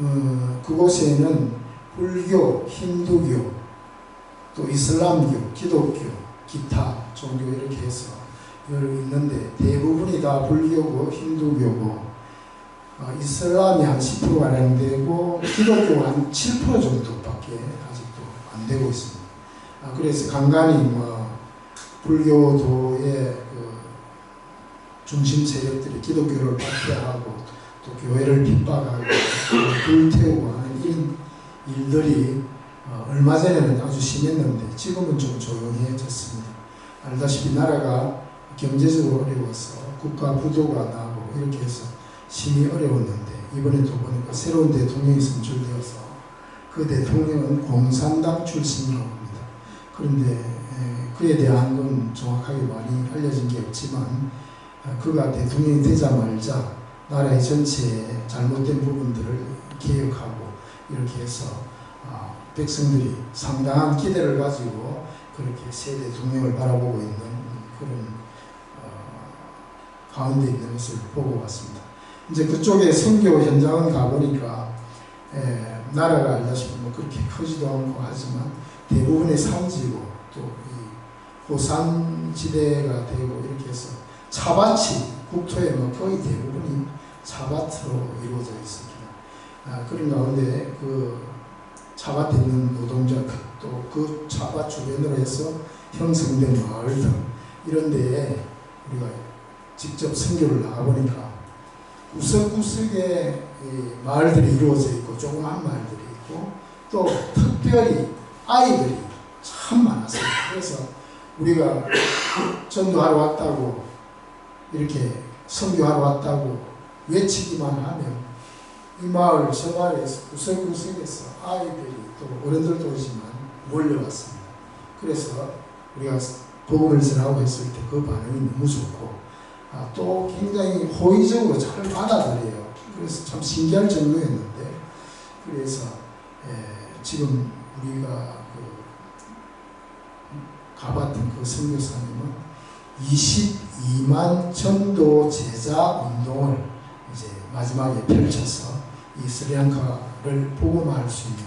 어, 그곳에는 불교, 힌두교, 또 이슬람교, 기독교, 기타 종교 이렇게 해서 있는데 대부분이 다 불교고 힌두교고 어, 이슬람이 한 10%가량 되고 기독교가 한 7% 정도밖에 아직도 안 되고 있습니다. 아, 그래서 간간히 뭐 불교도의 그 중심 세력들이 기독교를 박해하고 또 교회를 핍박하고 불태우고 하는 이런 일들이 어, 얼마 전에는 아주 심했는데 지금은 좀 조용해졌습니다. 알다시피 나라가 경제적으로 어려워서 국가 부도가 나고 이렇게 해서 심히 어려웠는데 이번에도 보니까 새로운 대통령이 선출되어서 그 대통령은 공산당 출신이라고 합니다. 그런데 그에 대한 건 정확하게 많이 알려진 게 없지만 어, 그가 대통령이 되자마자 나라의 전체의 잘못된 부분들을 개혁하고 이렇게 해서 어, 백성들이 상당한 기대를 가지고 그렇게 새 대통령을 바라보고 있는 그런 어, 가운데 있는 것을 보고 왔습니다. 이제 그쪽에 선교 현장은 가보니까 에, 나라가 알다시피 뭐 그렇게 크지도 않고 하지만 대부분의 산지고 또이 고산지대가 되고 이렇게 해서 차밭이 국토의 뭐 거의 대부분이 차밭으로 이루어져 있습니다. 아, 그런 가운데 그 차밭에 있는 노동자들 또그 차밭 주변으로 해서 형성된 마을들 이런 데에 우리가 직접 선교를 나가보니까 구석구석에 마을들이 이루어져 있고 조그만 마을들이 있고 또 특별히 아이들이 참 많았어요. 그래서 우리가 전도하러 왔다고 이렇게 선교하러 왔다고 외치기만 하면 이 마을 저 마을에서 구석구석에서 아이들이 또 어른들도 오지만 몰려왔습니다. 그래서 우리가 복음을 전하고 했을 때 그 반응이 너무 좋고 아, 또 굉장히 호의적으로 잘 받아들여요. 그래서 참 신기할 정도였는데 그래서 에, 지금 우리가 가봤던 그 선교사님은 22만 전도 제자 운동을 이제 마지막에 펼쳐서 이 스리랑카를 복음화할 수 있는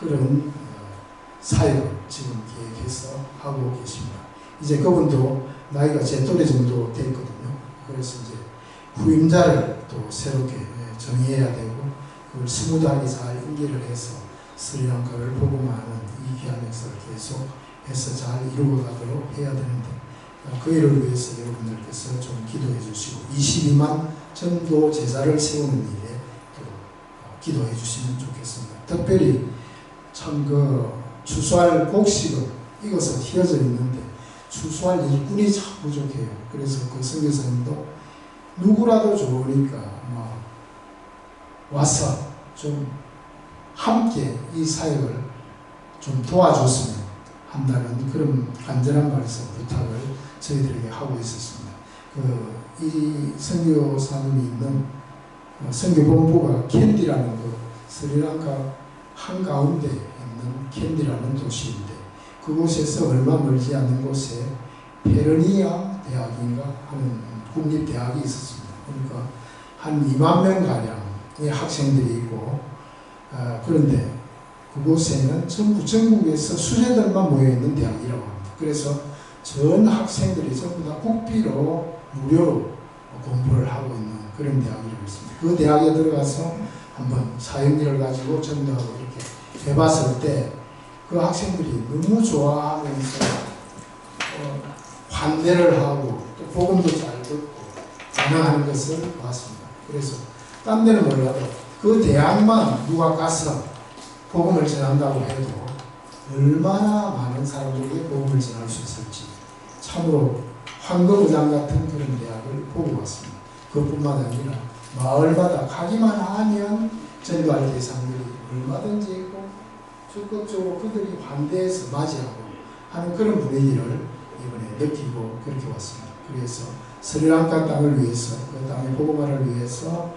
그런 어, 사역을 지금 계획해서 하고 계십니다. 이제 그분도 나이가 제 또래 정도 됐거든요. 그래서 이제 후임자를 또 새롭게 예, 정의해야 되고 그걸 스무드하게 잘 인계를 해서 스리랑카를 복음화하는 이 귀한 역사를 계속 해서 잘 이루어가도록 해야 되는데 어, 그 일을 위해서 여러분들께서 좀 기도해 주시고 22만 전도 제자를 세우는 일에 또 어, 기도해 주시면 좋겠습니다. 특별히 참그 추수할 곡식은 이것은 휘어져 있는데 추수할 일꾼이 참 부족해요. 그래서 그 선교사님도 누구라도 좋으니까 뭐 와서 좀 함께 이 사역을 좀 도와줬으면 한다는 그런 간절한 말씀 부탁을 저희들에게 하고 있었습니다. 그 이 선교사님이 있는 어, 선교본부가 캔디라는 그 스리랑카 한가운데 있는 캔디라는 도시인데 그곳에서 얼마 멀지 않는 곳에 페르니아 대학인가 하는 국립대학이 있었습니다. 그러니까 한 2만 명가량의 학생들이 있고 어, 그런데 그곳에는 전부 전국에서 수재들만 모여있는 대학이라고 합니다. 그래서 전 학생들이 전부 다 국비로 무료로 공부를 하고 있는 그런 대학이라고 있습니다. 그 대학에 들어가서 한번 사형리를 가지고 전도하고 이렇게 해봤을 때 그 학생들이 너무 좋아하면서 어, 환대를 하고 또 복음도 잘 듣고 반응하는 것을 봤습니다. 그래서 딴 데는 몰라도 그 대학만 누가 가서 복음을 전한다고 해도 얼마나 많은 사람들에게 복음을 전할 수 있을지 참으로 황금의장 같은 그런 대학을 보고 왔습니다. 그뿐만 아니라 마을마다 가기만 하면 전도할 대상들이 얼마든지 있고 적극적으로 그들이 반대해서 맞이하고 하는 그런 분위기를 이번에 느끼고 그렇게 왔습니다. 그래서 스리랑카 땅을 위해서 그 땅의 복음화를 위해서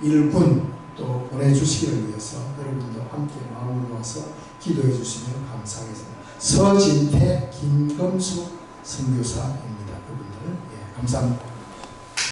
일군 또 보내주시기를 위해서 여러분도 함께 마음을 모아서 기도해 주시면 감사하겠습니다. 서진태 김금수 선교사입니다. 그분들 예, 감사합니다.